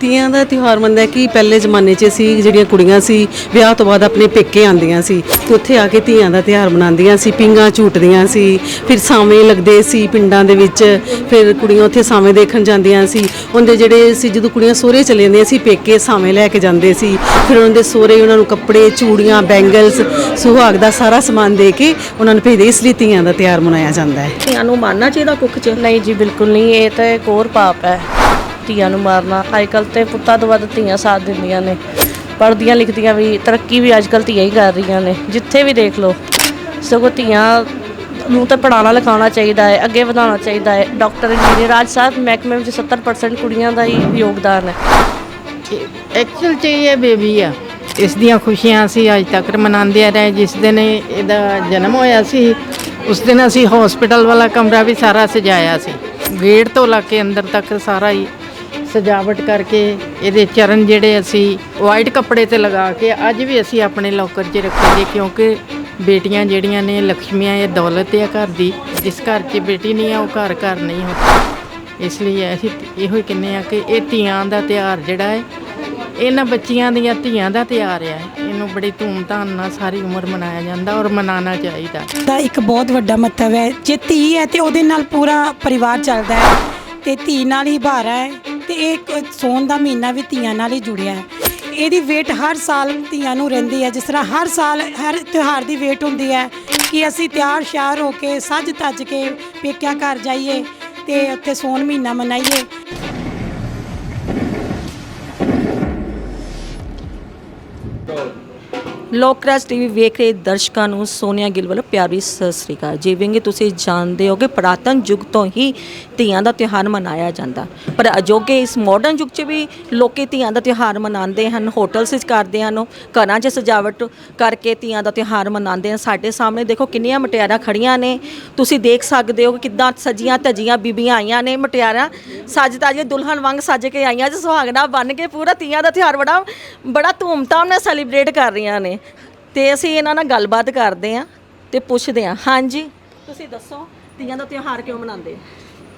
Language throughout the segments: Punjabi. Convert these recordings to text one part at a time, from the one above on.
ਤੀਆਂ ਦਾ ਤਿਉਹਾਰ ਮੰਨਦਾ ਕਿ ਪਹਿਲੇ ਜ਼ਮਾਨੇ 'ਚ ਸੀ ਜਿਹੜੀਆਂ ਕੁੜੀਆਂ ਸੀ ਵਿਆਹ ਤੋਂ ਬਾਅਦ ਆਪਣੇ ਪੇਕੇ ਆਉਂਦੀਆਂ ਸੀ। ਤੇ ਉੱਥੇ ਆ ਕੇ ਤੀਆਂ ਦਾ ਤਿਉਹਾਰ ਮਨਾਉਂਦੀਆਂ ਸੀ ਪਿੰਗਾਂ ਝੂਟਦੀਆਂ ਸੀ ਫਿਰ ਸਾਵੇਂ ਲੱਗਦੇ ਸੀ ਪਿੰਡਾਂ ਦੇ ਵਿੱਚ ਫਿਰ ਕੁੜੀਆਂ ਉੱਥੇ ਸਾਵੇਂ ਦੇਖਣ ਜਾਂਦੀਆਂ ਸੀ। ਉਹਦੇ ਜਿਹੜੇ ਸੀ ਜਦੋਂ ਕੁੜੀਆਂ ਸਹੁਰੇ ਚਲੇ ਜਾਂਦੀਆਂ ਸੀ ਪੇਕੇ ਸਾਵੇਂ ਲੈ ਕੇ ਜਾਂਦੇ ਸੀ। ਫਿਰ ਉਹਨਾਂ ਦੇ ਸਹੁਰੇ ਉਹਨਾਂ ਨੂੰ ਕੱਪੜੇ ਚੂੜੀਆਂ ਬੈਂਗਲਸ ਸੁਹਾਗ ਦਾ ਸਾਰਾ ਸਮਾਨ ਦੇ ਕੇ ਉਹਨਾਂ ਨੂੰ ਭੇਜਦੇ ਇਸ ਲਈ ਤੀਆਂ ਦਾ ਤਿਉਹਾਰ ਮਨਾਇਆ ਜਾਂਦਾ ਹੈ। ਧੀਆਂ ਨੂੰ ਮਾਰਨਾ ਚਾਹੀਦਾ ਕੁੱਖ 'ਚ? ਨਹੀਂ ਜੀ ਬਿਲਕੁਲ ਨਹੀਂ ਇਹ ਤਾਂ ਇੱਕ ਹੋਰ ਪਾਪ ਹੈ। ਧੀਆਂ ਨੂੰ ਮਾਰਨਾ। ਅੱਜ ਕੱਲ੍ਹ ਤੇ ਪੁੱਤਾਂ ਤੋਂ ਵੱਧ ਧੀਆਂ ਸਾਥ ਦਿੰਦੀਆਂ ਨੇ। ਪੜ੍ਹਦੀਆਂ ਲਿਖਦੀਆਂ ਵੀ, ਤਰੱਕੀ ਵੀ ਅੱਜ ਕੱਲ੍ਹ ਧੀਆਂ ਹੀ ਕਰ ਰਹੀਆਂ ਨੇ। ਜਿੱਥੇ ਵੀ ਦੇਖ ਲਓ, ਸਗੋਂ ਧੀਆਂ ਨੂੰ ਤਾਂ ਪੜਾਉਣਾ ਲਿਖਾਉਣਾ ਚਾਹੀਦਾ ਹੈ, ਅੱਗੇ ਵਧਾਉਣਾ ਚਾਹੀਦਾ ਹੈ। ਡਾਕਟਰ ਇੰਜੀਨੀਅਰ ਅੱਜ ਸਾਹਿਬ ਮਹਿਕਮੇ ਵਿੱਚ 70% ਕੁੜੀਆਂ ਦਾ ਹੀ ਯੋਗਦਾਨ ਹੈ। ਐਕਚੁਅਲ ਚ ਇਹ ਬੇਬੀ ਆ। ਇਸ ਦੀਆਂ ਖੁਸ਼ੀਆਂ ਅਸੀਂ ਅੱਜ ਤੱਕ ਮਨਾਉਂਦੇ ਆ ਰਹੇ। ਜਿਸ ਦਿਨ ਇਹਦਾ ਜਨਮ ਹੋਇਆ ਸੀ, ਉਸ ਦਿਨ ਅਸੀਂ ਹਸਪੀਟਲ ਵਾਲਾ ਕਮਰਾ ਵੀ ਸਾਰਾ ਸਜਾਇਆ ਸੀ। ਗੇਟ ਤੋਂ ਲਾ ਕੇ ਅੰਦਰ ਤੱਕ ਸਾਰਾ ਹੀ ਸਜਾਵਟ ਕਰਕੇ ਇਹਦੇ ਚਰਨ ਜਿਹੜੇ ਅਸੀਂ ਵਾਈਟ ਕੱਪੜੇ ਤੇ ਲਗਾ ਕੇ ਅੱਜ ਵੀ ਅਸੀਂ ਆਪਣੇ ਲੋਕਰ 'ਚ ਰੱਖੇ ਕਿਉਂਕਿ ਬੇਟੀਆਂ ਜਿਹੜੀਆਂ ਨੇ ਲక్ష్ਮੀਆਂ ਇਹ ਦੌਲਤ ਹੈ ਘਰ ਦੀ ਜਿਸ ਘਰ 'ਚ ਬੇਟੀ ਨਹੀਂ ਆ, ਉਹ ਘਰ ਘਰ ਨਹੀਂ ਹੁੰਦਾ। ਇਸ ਲਈ ਅਸੀਂ ਇਹੋ ਹੀ ਕਹਿੰਦੇ ਆ ਕਿ ਇਹ ਧੀਆਂ ਦਾ ਤਿਉਹਾਰ ਜਿਹੜਾ ਹੈ, ਇਹਨਾਂ ਬੱਚੀਆਂ ਦੀਆਂ ਧੀਆਂ ਦਾ ਤਿਉਹਾਰ ਹੈ ਇਹਨੂੰ ਬੜੀ ਧੂਮਧਾਮ ਨਾਲ ਸਾਰੀ ਉਮਰ ਮਨਾਇਆ ਜਾਂਦਾ ਔਰ ਮਨਾਉਣਾ ਚਾਹੀਦਾ। ਦਾ ਇੱਕ ਬਹੁਤ ਵੱਡਾ ਮਹੱਤਵ ਹੈ। ਜੇ ਧੀ ਹੈ ਤੇ ਉਹਦੇ ਨਾਲ ਪੂਰਾ ਪਰਿਵਾਰ ਚੱਲਦਾ ਹੈ ਤੇ ਧੀ ਨਾਲ ਹੀ ਭਾਰਾ ਹੈ। ਤੇ ਇਹ ਕ ਸੌਣ ਦਾ ਮਹੀਨਾ ਵੀ ਧੀਆਂ ਨਾਲ ਹੀ ਜੁੜਿਆ ਹੈ। ਇਹਦੀ ਵੇਟ ਹਰ ਸਾਲ ਧੀਆਂ ਨੂੰ ਰਹਿੰਦੀ ਹੈ। ਜਿਸ ਤਰ੍ਹਾਂ ਹਰ ਸਾਲ, ਹਰ ਤਿਉਹਾਰ ਦੀ ਵੇਟ ਹੁੰਦੀ ਹੈ ਕਿ ਅਸੀਂ ਤਿਆਰ ਸ਼ਿਆਰ ਹੋ ਕੇ ਸੱਜ ਤੱਜ ਕੇ ਪੇਕਿਆਂ ਘਰ ਜਾਈਏ ਤੇ ਉੱਥੇ ਸੌਣ ਮਹੀਨਾ ਮਨਾਈਏ। ਲੋਕਰਾਜ ਟੀਵੀ ਵੇਖ ਰਹੇ ਦਰਸ਼ਕਾਂ ਨੂੰ ਸੋਨੀਆ ਗਿੱਲ ਵੱਲੋਂ ਪਿਆਰੀ ਸਤਿ ਸ੍ਰੀ ਅਕਾਲ। ਜਿਵੇਂ ਕਿ ਤੁਸੀਂ ਜਾਣਦੇ ਹੋ ਕਿ ਪੁਰਾਤਨ ਯੁੱਗ ਤੋਂ ਹੀ ਧੀਆਂ ਦਾ ਤਿਉਹਾਰ ਮਨਾਇਆ ਜਾਂਦਾ। ਪਰ ਅਜੋਕੇ ਇਸ ਮਾਡਰਨ ਯੁੱਗ 'ਚ ਵੀ ਲੋਕੀ ਧੀਆਂ ਦਾ ਤਿਉਹਾਰ ਮਨਾਉਂਦੇ ਹਨ, ਹੋਟਲਸ 'ਚ ਕਰਦੇ ਹਨ, ਘਰਾਂ 'ਚ ਸਜਾਵਟ ਕਰਕੇ ਧੀਆਂ ਦਾ ਤਿਉਹਾਰ ਮਨਾਉਂਦੇ ਹਨ। ਸਾਡੇ ਸਾਹਮਣੇ ਦੇਖੋ ਕਿੰਨੀਆਂ ਮਟਿਆਰਾਂ ਖੜੀਆਂ ਨੇ। ਤੁਸੀਂ ਦੇਖ ਸਕਦੇ ਹੋ ਕਿ ਕਿੱਦਾਂ ਸਜੀਆਂ ਧਜੀਆਂ ਬੀਬੀਆਂ ਆਈਆਂ ਨੇ, ਮਟਿਆਰਾਂ ਸੱਜ ਤਾਜ਼ੀਆਂ ਦੁਲਹਨ ਵਾਂਗ ਸੱਜ ਕੇ ਆਈਆਂ। ਜਿ ਸੁਹਾਗਣਾ ਬਣ ਕੇ ਪੂਰਾ ਧੀਆਂ ਦਾ ਤਿਉਹਾਰ ਬੜਾ ਬੜਾ ਧੂਮਧਾਮ ਨਾਲ ਸੈਲੀਬ੍ਰੇਟ ਕਰ ਰਹੀਆਂ ਨੇ। ਤੇ ਅਸੀਂ ਇਹਨਾਂ ਨਾਲ ਗੱਲਬਾਤ ਕਰਦੇ ਆਂ ਤੇ ਪੁੱਛਦੇ ਆਂ ਹਾਂਜੀ, ਤੁਸੀਂ ਦੱਸੋ ਧੀਆਂ ਦਾ ਤਿਉਹਾਰ ਕਿਉਂ ਮਨਾਉਂਦੇ?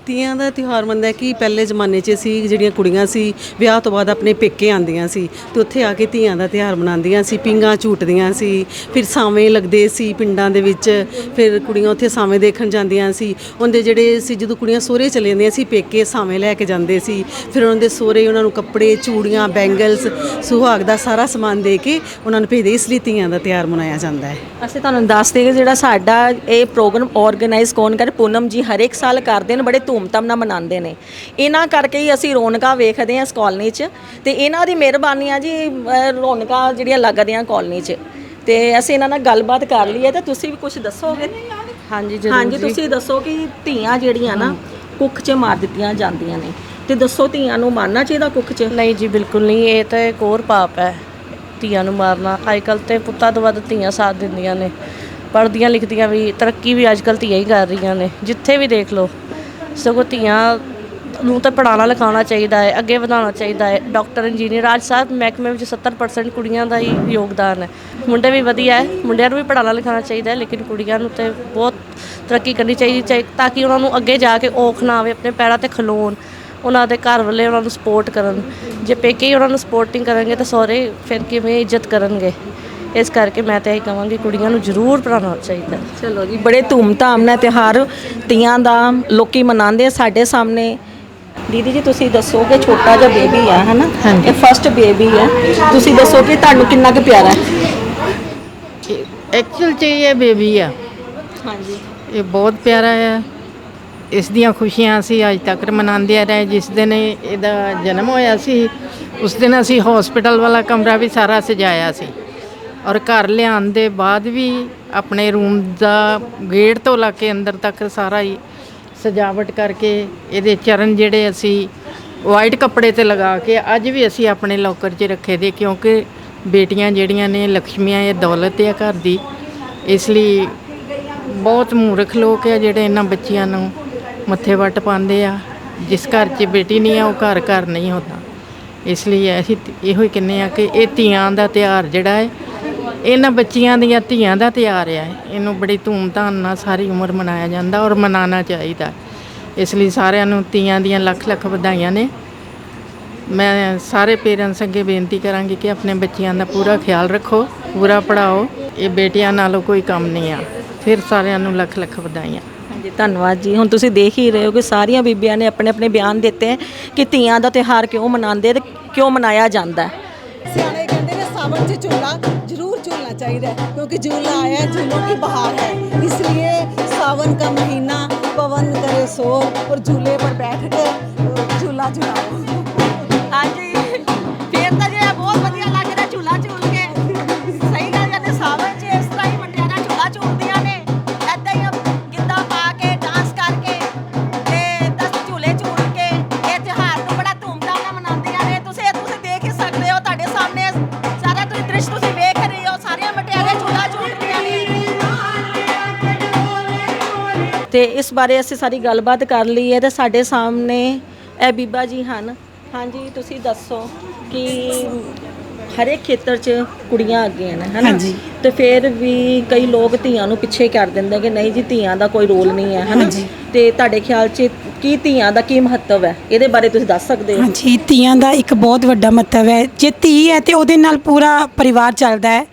ਤੀਆਂ ਦਾ ਤਿਉਹਾਰ ਮੰਨਦਾ ਕਿ ਪਹਿਲੇ ਜ਼ਮਾਨੇ 'ਚ ਸੀ, ਜਿਹੜੀਆਂ ਕੁੜੀਆਂ ਸੀ, ਵਿਆਹ ਤੋਂ ਬਾਅਦ ਆਪਣੇ ਪੇਕੇ ਆਉਂਦੀਆਂ ਸੀ ਤੇ ਉੱਥੇ ਆ ਕੇ ਤੀਆਂ ਦਾ ਤਿਉਹਾਰ ਮਨਾਉਂਦੀਆਂ ਸੀ, ਪਿੰਗਾਂ ਝੂਟਦੀਆਂ ਸੀ, ਫਿਰ ਸਾਵੇਂ ਲੱਗਦੇ ਸੀ ਪਿੰਡਾਂ ਦੇ ਵਿੱਚ, ਫਿਰ ਕੁੜੀਆਂ ਉੱਥੇ ਸਾਵੇਂ ਦੇਖਣ ਜਾਂਦੀਆਂ ਸੀ, ਉਹਦੇ ਜਿਹੜੇ ਸੀ ਜਦੋਂ ਕੁੜੀਆਂ ਸਹੁਰੇ ਚਲੇ ਜਾਂਦੀਆਂ ਸੀ, ਪੇਕੇ ਸਾਵੇਂ ਲੈ ਕੇ ਜਾਂਦੇ ਸੀ, ਫਿਰ ਉਹਨਾਂ ਦੇ ਸਹੁਰੇ ਉਹਨਾਂ ਨੂੰ ਕੱਪੜੇ, ਚੂੜੀਆਂ, ਬੈਂਗਲਸ, ਸੁਹਾਗ ਦਾ ਸਾਰਾ ਸਮਾਨ ਦੇ ਕੇ ਉਹਨਾਂ ਨੂੰ ਭੇਜਦੇ, ਇਸ ਲਈ ਤੀਆਂ ਦਾ ਤਿਉਹਾਰ ਮਨਾਇਆ ਜਾਂਦਾ ਹੈ। ਅਸੀਂ ਤੁਹਾਨੂੰ ਦੱਸ ਦਈਏ ਕਿ ਜਿਹੜਾ ਸਾਡਾ ਇਹ ਪ੍ਰੋਗਰਾਮ ਆਰਗੇਨਾਈਜ਼ ਕੌਣ ਕਰ? ਪੂਨਮ ਜੀ ਹਰੇਕ ਸਾਲ ਕਰਦੇ ਨੇ, ਬੜੇ ਧੂਮਧਾਮ ਨਾਲ ਮਨਾਉਂਦੇ ਨੇ। ਇਹਨਾਂ ਕਰਕੇ ਹੀ ਅਸੀਂ ਰੌਣਕਾਂ ਵੇਖਦੇ ਹਾਂ ਇਸ ਕਾਲਨੀ 'ਚ ਤੇ ਇਹਨਾਂ ਦੀ ਮਿਹਰਬਾਨੀ ਆ ਜੀ ਅਹ ਰੌਣਕਾਂ ਜਿਹੜੀਆਂ ਲੱਗਦੀਆਂ ਕਾਲਨੀ 'ਚ। ਤੇ ਅਸੀਂ ਇਹਨਾਂ ਨਾਲ ਗੱਲਬਾਤ ਕਰ ਲਈ ਹੈ ਤੇ ਤੁਸੀਂ ਵੀ ਕੁਝ ਦੱਸੋਗੇ? ਹਾਂਜੀ ਜ਼ਰੂਰ ਹਾਂਜੀ ਤੁਸੀਂ ਦੱਸੋ ਕਿ ਧੀਆਂ ਜਿਹੜੀਆਂ ਨਾ ਕੁੱਖ 'ਚ ਮਾਰ ਦਿੱਤੀਆਂ ਜਾਂਦੀਆਂ ਨੇ। ਤੇ ਦੱਸੋ ਧੀਆਂ ਨੂੰ ਮਾਰਨਾ ਚਾਹੀਦਾ ਕੁੱਖ 'ਚ? ਨਹੀਂ ਜੀ ਬਿਲਕੁਲ ਨਹੀਂ। ਇਹ ਤਾਂ ਇੱਕ ਹੋਰ ਪਾਪ ਹੈ ਧੀਆਂ ਨੂੰ ਮਾਰਨਾ। ਅੱਜ ਕੱਲ੍ਹ ਤੇ ਪੁੱਤਾਂ ਤੋਂ ਵੱਧ ਧੀਆਂ ਸਾਥ ਦਿੰਦੀਆਂ ਨੇ। ਪੜ੍ਹਦੀਆਂ ਲਿਖਦੀਆਂ ਵੀ ਤਰੱਕੀ ਵੀ ਅੱਜ ਕੱਲ੍ਹ ਧੀਆਂ ਹੀ ਕਰ ਰਹੀਆਂ ਨੇ। ਜਿੱਥੇ ਵੀ ਦੇਖ ਲਓ। ਸਗੋਂ ਧੀਆਂ ਨੂੰ ਤਾਂ ਪੜਾਉਣਾ ਲਿਖਾਉਣਾ ਚਾਹੀਦਾ ਹੈ, ਅੱਗੇ ਵਧਾਉਣਾ ਚਾਹੀਦਾ ਹੈ। ਡਾਕਟਰ, ਇੰਜੀਨੀਅਰ ਅੱਜ ਸਾਹਿਬ ਮਹਿਕਮੇ ਵਿੱਚ 70% ਕੁੜੀਆਂ ਦਾ ਹੀ ਯੋਗਦਾਨ ਹੈ। ਮੁੰਡੇ ਵੀ ਵਧੀਆ ਹੈ, ਮੁੰਡਿਆਂ ਨੂੰ ਵੀ ਪੜਾਉਣਾ ਲਿਖਾਉਣਾ ਚਾਹੀਦਾ ਹੈ, ਲੇਕਿਨ ਕੁੜੀਆਂ ਨੂੰ ਤੇ ਬਹੁਤ ਤਰੱਕੀ ਕਰਨੀ ਚਾਹੀਦੀ ਚਾਹੀ, ਤਾਂ ਕਿ ਉਹਨਾਂ ਨੂੰ ਅੱਗੇ ਜਾ ਕੇ ਔਖ ਨਾ ਆਵੇ, ਆਪਣੇ ਪੈਰਾਂ ਤੇ ਖਲੋਣ, ਉਹਨਾਂ ਦੇ ਘਰ ਵਾਲੇ ਉਹਨਾਂ ਨੂੰ ਸਪੋਰਟ ਕਰਨ। ਜੇ ਪੇਕੇ ਹੀ ਉਹਨਾਂ ਨੂੰ ਸਪੋਰਟਿੰਗ ਕਰਨਗੇ ਤਾਂ ਸਹੁਰੇ ਫਿਰ ਕਿਵੇਂ ਇੱਜ਼ਤ ਕਰਨਗੇ? ਇਸ ਕਰਕੇ ਮੈਂ ਤਾਂ ਇਹ ਕਹਾਂਗੀ ਕੁੜੀਆਂ ਨੂੰ ਜ਼ਰੂਰ ਪੜਾਉਣਾ ਚਾਹੀਦਾ। ਚਲੋ ਜੀ ਬੜੇ ਧੂਮਧਾਮ ਨਾਲ ਤਿਉਹਾਰ ਤੀਆਂ ਦਾ ਲੋਕੀ ਮਨਾਉਂਦੇ ਆ ਸਾਡੇ ਸਾਹਮਣੇ। ਦੀਦੀ ਜੀ ਤੁਸੀਂ ਦੱਸੋ ਕਿ ਛੋਟਾ ਜਿਹਾ ਬੇਬੀ ਆ ਹਨਾ? ਇਹ ਫਸਟ ਬੇਬੀ ਹੈ ਤੁਸੀਂ ਦੱਸੋ ਕਿ ਤੁਹਾਨੂੰ ਕਿੰਨਾ ਕੁ ਪਿਆਰਾ ਹੈ? ਐਕਚੁਅਲ ਚ ਇਹ ਬੇਬੀ ਆ। ਹਾਂਜੀ। ਇਹ ਬਹੁਤ ਪਿਆਰਾ ਹੈ ਇਸ ਦੀਆਂ ਖੁਸ਼ੀਆਂ ਅਸੀਂ ਅੱਜ ਤੱਕ ਮਨਾਉਂਦੇ ਆ ਰਹੇ। ਜਿਸ ਦਿਨ ਇਹ- ਇਹਦਾ ਜਨਮ ਹੋਇਆ ਸੀ ਉਸ ਦਿਨ ਅਸੀਂ ਹਸਪੀਟਲ ਵਾਲਾ ਕਮਰਾ ਵੀ ਸਾਰਾ ਸਜਾਇਆ ਸੀ। ਔਰ ਘਰ ਲਿਆਉਣ ਦੇ ਬਾਅਦ ਵੀ ਆਪਣੇ ਰੂਮ ਦਾ ਗੇਟ ਤੋਂ ਲਾ ਕੇ ਅੰਦਰ ਤੱਕ ਸਾਰਾ ਹੀ ਸਜਾਵਟ ਕਰਕੇ ਇਹਦੇ ਚਰਨ ਜਿਹੜੇ ਅਸੀਂ ਵਾਈਟ ਕੱਪੜੇ ਤੇ ਲਗਾ ਕੇ ਅੱਜ ਵੀ ਅਸੀਂ ਆਪਣੇ ਲੋਕਰ 'ਚ ਰੱਖੇ ਦੇ, ਕਿਉਂਕਿ ਬੇਟੀਆਂ ਜਿਹੜੀਆਂ ਨੇ ਲక్ష్ਮੀਆਂ ਇਹ ਦੌਲਤ ਹੈ ਘਰ ਦੀ। ਇਸ ਲਈ ਬਹੁਤ ਮੂਰਖ ਲੋਕ ਆ ਜਿਹੜੇ ਇਹਨਾਂ ਬੱਚਿਆਂ ਨੂੰ ਮੱਥੇ ਵੱਟ ਪਾਉਂਦੇ ਆ। ਜਿਸ ਘਰ 'ਚ ਬੇਟੀ ਨਹੀਂ ਆ, ਉਹ ਘਰ ਘਰ ਨਹੀਂ ਹੁੰਦਾ। ਇਸ ਲਈ ਅਸੀਂ ਇਹੋ ਹੀ ਕਹਿੰਦੇ ਆ ਕਿ ਇਹ ਧੀਆਂ ਦਾ ਤਿਉਹਾਰ ਜਿਹੜਾ ਹੈ ਇਹਨਾਂ ਬੱਚੀਆਂ ਦੀਆਂ ਧੀਆਂ ਦਾ ਤਿਉਹਾਰ ਹੈ ਇਹਨੂੰ ਬੜੀ ਧੂਮਧਾਮ ਨਾਲ ਸਾਰੀ ਉਮਰ ਮਨਾਇਆ ਜਾਂਦਾ ਔਰ ਮਨਾਉਣਾ ਚਾਹੀਦਾ। ਇਸ ਲਈ ਸਾਰਿਆਂ ਨੂੰ ਧੀਆਂ ਦੀਆਂ ਲੱਖ ਲੱਖ ਵਧਾਈਆਂ ਨੇ। ਮੈਂ ਸਾਰੇ ਪੇਰੈਂਟਸ ਅੱਗੇ ਬੇਨਤੀ ਕਰਾਂਗੀ ਕਿ ਆਪਣੇ ਬੱਚਿਆਂ ਦਾ ਪੂਰਾ ਖਿਆਲ ਰੱਖੋ, ਪੂਰਾ ਪੜਾਓ ਇਹ ਬੇਟੀਆਂ ਨਾਲੋਂ ਕੋਈ ਕੰਮ ਨਹੀਂ ਆ। ਫਿਰ ਸਾਰਿਆਂ ਨੂੰ ਲੱਖ ਲੱਖ ਵਧਾਈਆਂ। ਹਾਂਜੀ, ਧੰਨਵਾਦ ਜੀ। ਹੁਣ ਤੁਸੀਂ ਦੇਖ ਹੀ ਰਹੇ ਹੋ ਕਿ ਸਾਰੀਆਂ ਬੀਬੀਆਂ ਨੇ ਆਪਣੇ ਆਪਣੇ ਬਿਆਨ ਦਿੱਤੇ ਕਿ ਧੀਆਂ ਦਾ ਤਿਉਹਾਰ ਕਿਉਂ ਮਨਾਉਂਦੇ ਤੇ ਕਿਉਂ ਮਨਾਇਆ ਜਾਂਦਾ ਹੈ। सावन से झूला ज़रूर झूलना चाहिए, क्योंकि झूला आया झूलों की बहार है। इसलिए सावन का महीना पवन करे सो और झूले पर बैठ कर झूला झूला ਤੇ ਇਸ ਬਾਰੇ ਅਸੀਂ ਸਾਰੀ ਗੱਲਬਾਤ ਕਰ ਲਈ ਹੈ ਤੇ ਸਾਡੇ ਸਾਹਮਣੇ ਇਹ ਬੀਬਾ ਜੀ ਹਨ। ਹਾਂਜੀ ਤੁਸੀਂ ਦੱਸੋ ਕਿ ਹਰੇਕ ਖੇਤਰ 'ਚ ਕੁੜੀਆਂ ਅੱਗੇ ਹਨ ਹੈਨਾ? ਹਾਂਜੀ। ਤੇ ਫਿਰ ਵੀ ਕਈ ਲੋਕ ਧੀਆਂ ਨੂੰ ਪਿੱਛੇ ਕਰ ਦਿੰਦੇ ਕਿ ਨਹੀਂ ਜੀ ਧੀਆਂ ਦਾ ਕੋਈ ਰੋਲ ਨਹੀਂ ਹੈ ਹੈਨਾ? ਹਾਂਜੀ। ਤੇ ਤੁਹਾਡੇ ਖਿਆਲ 'ਚ ਕੀ ਧੀਆਂ ਦਾ ਕੀ ਮਹੱਤਵ ਹੈ? ਇਹਦੇ ਬਾਰੇ ਤੁਸੀਂ ਦੱਸ ਸਕਦੇ ਹੋ? ਹਾਂਜੀ ਧੀਆਂ ਦਾ ਇੱਕ ਬਹੁਤ ਵੱਡਾ ਮਹੱਤਵ ਹੈ। ਜੇ ਧੀ ਹੈ ਤੇ ਉਹਦੇ ਨਾਲ ਪੂਰਾ ਪਰਿਵਾਰ ਚੱਲਦਾ ਹੈ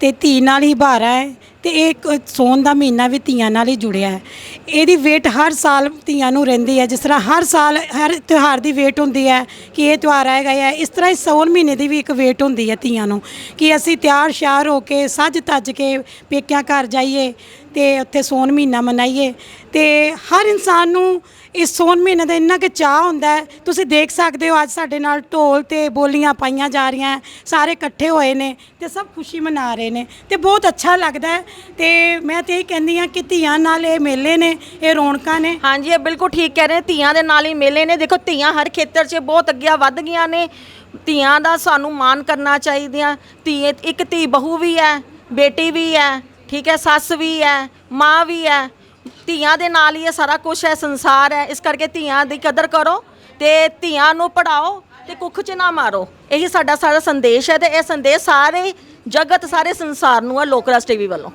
ਤੇ ਧੀ ਨਾਲ ਹੀ ਭਾਰਾ ਹੈ। ਤੇ ਇਹ ਇੱਕ ਸੌਣ ਦਾ ਮਹੀਨਾ ਵੀ ਧੀਆਂ ਨਾਲ ਹੀ ਜੁੜਿਆ ਹੈ। ਇਹਦੀ ਵੇਟ ਹਰ ਸਾਲ ਧੀਆਂ ਨੂੰ ਰਹਿੰਦੀ ਹੈ, ਜਿਸ ਤਰ੍ਹਾਂ ਹਰ ਸਾਲ ਹਰ ਤਿਉਹਾਰ ਦੀ ਵੇਟ ਹੁੰਦੀ ਹੈ ਕਿ ਇਹ ਤਿਉਹਾਰ ਆਏਗਾ ਹੈ ਇਸ ਤਰ੍ਹਾਂ ਹੀ ਸੌਣ ਮਹੀਨੇ ਦੀ ਵੀ ਇੱਕ ਵੇਟ ਹੁੰਦੀ ਹੈ ਧੀਆਂ ਨੂੰ ਕਿ ਅਸੀਂ ਤਿਆਰ ਸ਼ਿਆਰ ਹੋ ਕੇ ਸੱਜ ਤੱਜ ਕੇ ਪੇਕਿਆਂ ਘਰ ਜਾਈਏ ਤੇ ਉੱਥੇ ਸੋਨ ਮਹੀਨਾ ਮਨਾਈਏ ਤੇ ਹਰ ਇਨਸਾਨ ਨੂੰ ਇਸ ਸੋਨ ਮਹੀਨੇ ਦਾ ਇੰਨਾ ਕਿ ਚਾਹ ਹੁੰਦਾ ਹੈ। ਤੁਸੀਂ ਦੇਖ ਸਕਦੇ ਹੋ ਅੱਜ ਸਾਡੇ ਨਾਲ ਢੋਲ ਤੇ ਬੋਲੀਆਂ ਪਾਈਆਂ ਜਾ ਰਹੀਆਂ ਹੈ, ਸਾਰੇ ਇਕੱਠੇ ਹੋਏ ਨੇ ਤੇ ਸਭ ਖੁਸ਼ੀ ਮਨਾ ਰਹੇ ਨੇ ਤੇ ਬਹੁਤ ਅੱਛਾ ਲੱਗਦਾ ਹੈ। ਤੇ ਮੈਂ ਤੇ ਇਹ ਕਹਿੰਦੀ ਹਾਂ ਕਿ ਧੀਆਂ ਨਾਲ ਇਹ ਮੇਲੇ ਨੇ ਇਹ ਰੌਣਕਾਂ ਨੇ। ਹਾਂਜੀ ਇਹ ਬਿਲਕੁਲ ਠੀਕ ਕਹਿ ਰਹੇ ਨੇ। ਧੀਆਂ ਦੇ ਨਾਲ ਹੀ ਮੇਲੇ ਨੇ। ਦੇਖੋ ਧੀਆਂ ਹਰ ਖੇਤਰ 'ਚ ਬਹੁਤ ਅੱਗੇ ਵੱਧ ਗਈਆਂ ਨੇ। ਧੀਆਂ ਦਾ ਸਾਨੂੰ ਮਾਣ ਕਰਨਾ ਚਾਹੀਦੀਆਂ ਧੀ ਇੱਕ ਧੀ ਬਹੂ ਵੀ ਹੈ ਬੇਟੀ ਵੀ ਹੈ। ਠੀਕ ਹੈ, ਸੱਸ ਵੀ ਹੈ, ਮਾਂ ਵੀ ਹੈ, ਧੀਆਂ ਦੇ ਨਾਲ ਹੀ ਇਹ ਸਾਰਾ ਕੁਝ ਹੈ, ਸੰਸਾਰ ਹੈ। ਇਸ ਕਰਕੇ ਧੀਆਂ ਦੀ ਕਦਰ ਕਰੋ ਤੇ ਧੀਆਂ ਨੂੰ ਪੜਾਓ ਤੇ ਕੁੱਖ 'ਚ ਨਾ ਮਾਰੋ। ਇਹੀ ਸਾਡਾ ਸਾਰਾ ਸੰਦੇਸ਼ ਹੈ ਤੇ ਇਹ ਸੰਦੇਸ਼ ਸਾਰੇ ਜਗਤ, ਸਾਰੇ ਸੰਸਾਰ ਨੂੰ ਹੈ, ਲੋਕ ਰਾਜ ਟੀਵੀ ਵੱਲੋਂ।